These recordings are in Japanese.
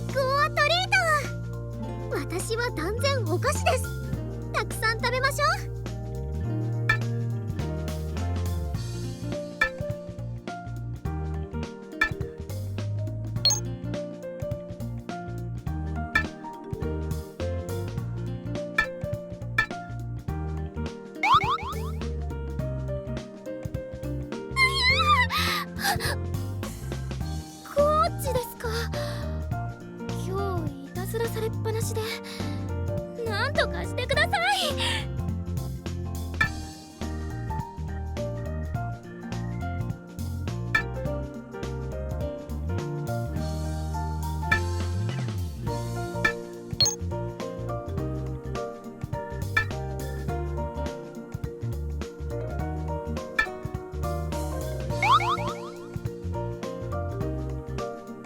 ックオアトリート私は断然お菓子ですたくさん食べましょう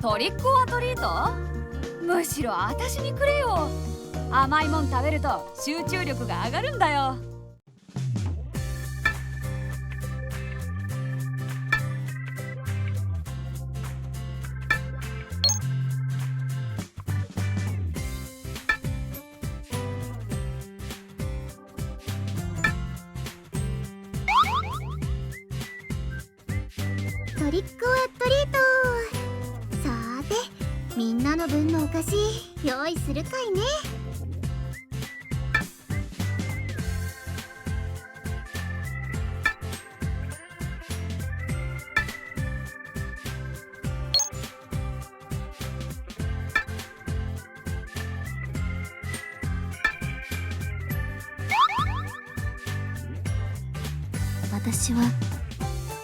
トリックオアトリート？むしろ私にくれよ。甘いもん食べると集中力が上がるんだよ。トリックオアトリート。の分のお菓子用意するかいね。私は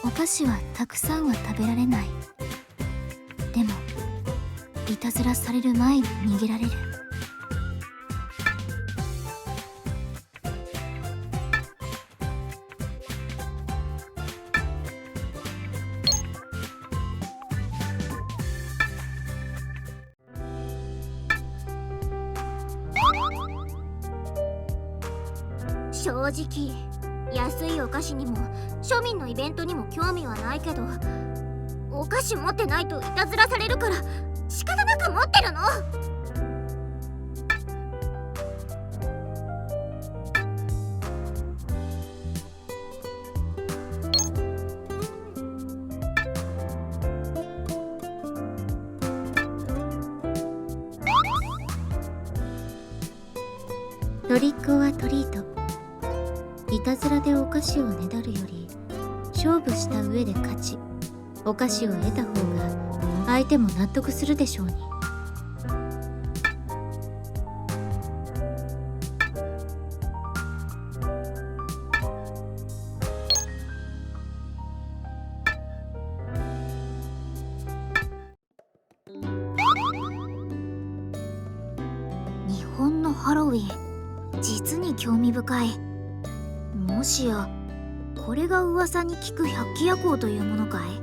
お菓子はたくさんは食べられない。でもたずらされる前に逃げられる。正直安いお菓子にも庶民のイベントにも興味はないけどお菓子持ってないといたずらされるから。ってるの？トリックオアトリート。いたずらでお菓子をねだるより勝負した上で勝ち。お菓子を得た方が相手も納得するでしょうに。ハロウィン。実に興味深い。もしやこれが噂に聞く百鬼夜行というものかい？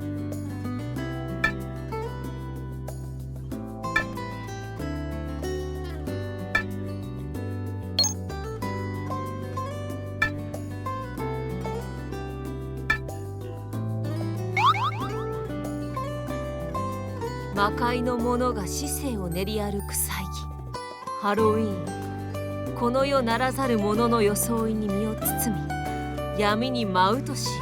魔界の者が死生を練り歩く祭儀。ハロウィーン。この世ならざる者の装いに身を包み闇に舞うとしよ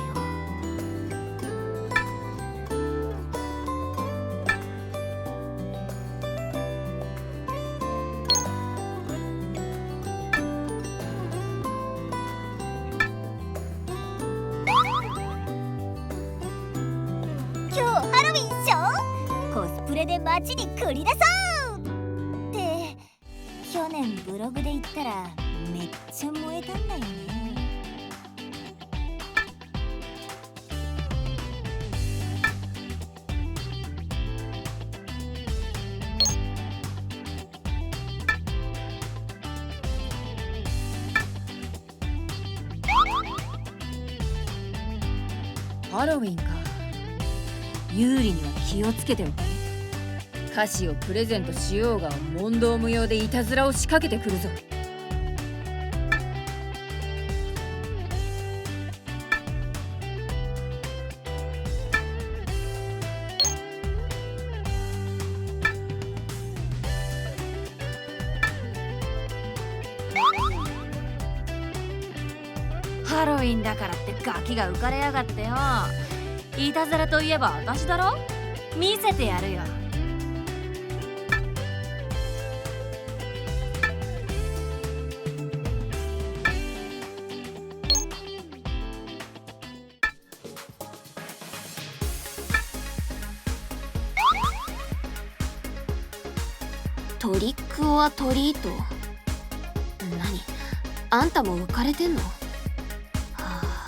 今日ハロウィンっしょコスプレで街に繰り出そう。年ブログで言ったらめっちゃ燃えたんだよね。ハロウィンか。有利には気をつけておけ菓子をプレゼントしようが問答無用でいたずらを仕掛けてくるぞ。ハロウィンだからってガキが浮かれやがってよ。いたずらといえば私だろ？見せてやるよ。トリック・オア・トリート？何？あんたも浮かれてんの、はあ、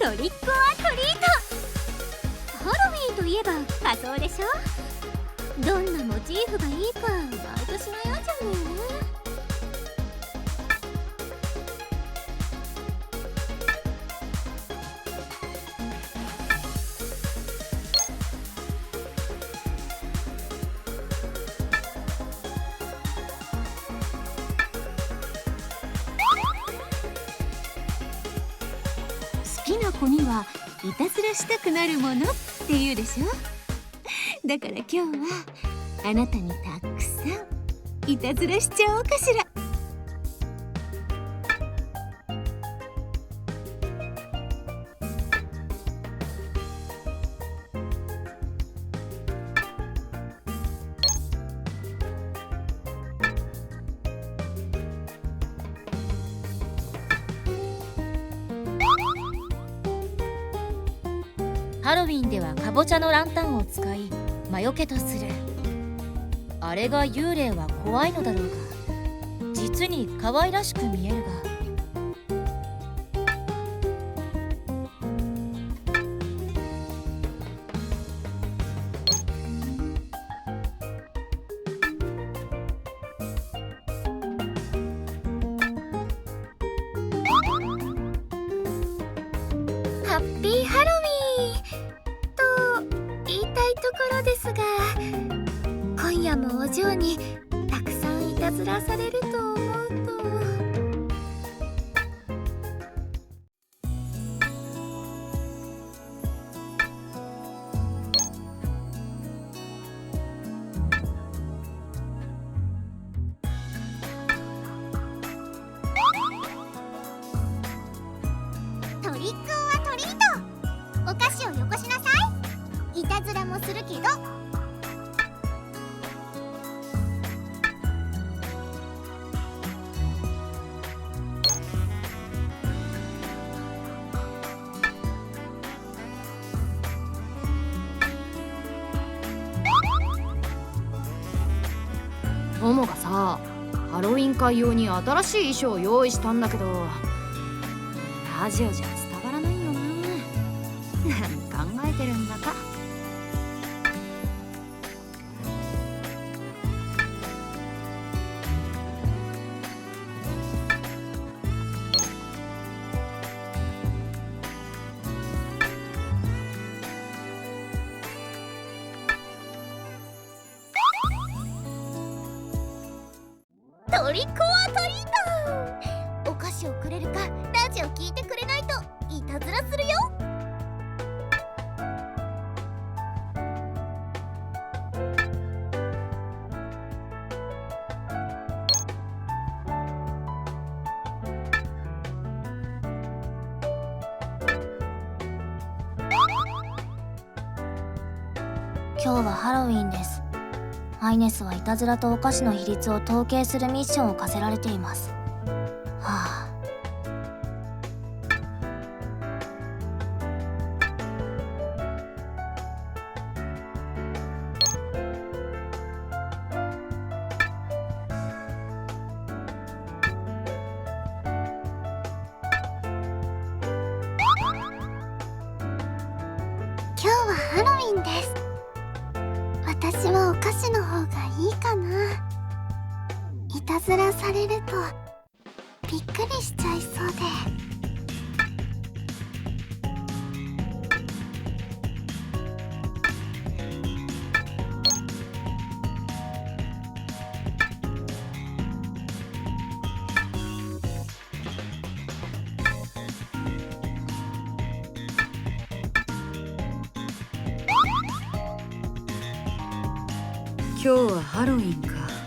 トリックオアトリート。ハロウィンといえば仮装でしょ？どんなモチーフがいいか毎年悩んじゃうの。よね好きな子にはいたずらしたくなるものって言うでしょ？だから今日はあなたにたくさんいたずらしちゃおうかしら。ハロウィンではかぼちゃのランタンを使い魔除けとする。あれが幽霊は怖いのだろうか実に可愛らしく見えるが。ですが今夜もお嬢にたくさんいたずらされるとももがさハロウィン会用に新しい衣装を用意したんだけどラジオじゃトリックオアトリートお菓子をくれるかラジオ聞いてくれないといたずらするよ。今日はハロウィンです。アイネスはいたずらとお菓子の比率を統計するミッションを課せられています。ずらされるとびっくりしちゃいそうで今日はハロウィンか。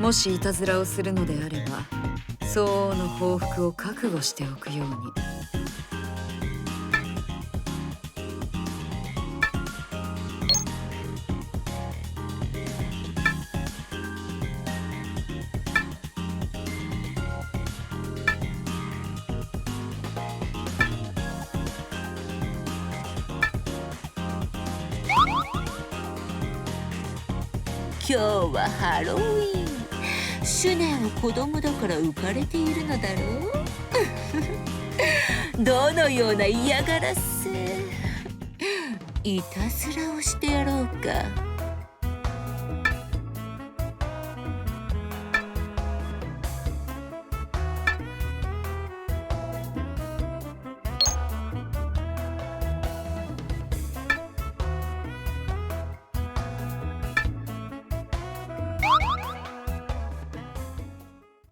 もしいたずらをするのであれば相応の報復を覚悟しておくように。今日はハロウィン。シュネは子供だから浮かれているのだろう？どのような嫌がらせ？いたずらをしてやろうか。